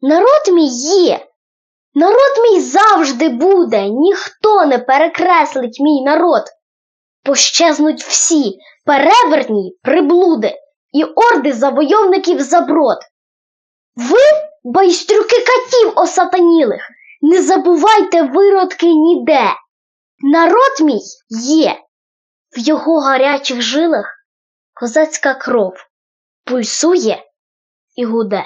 Народ мій є, народ мій завжди буде, ніхто не перекреслить мій народ. Пощезнуть всі перевертні приблуди і орди завойовників заброд. Ви, байстрюки катів осатанілих, не забувайте виродки ніде. Народ мій є, в його гарячих жилах козацька кров пульсує і гуде.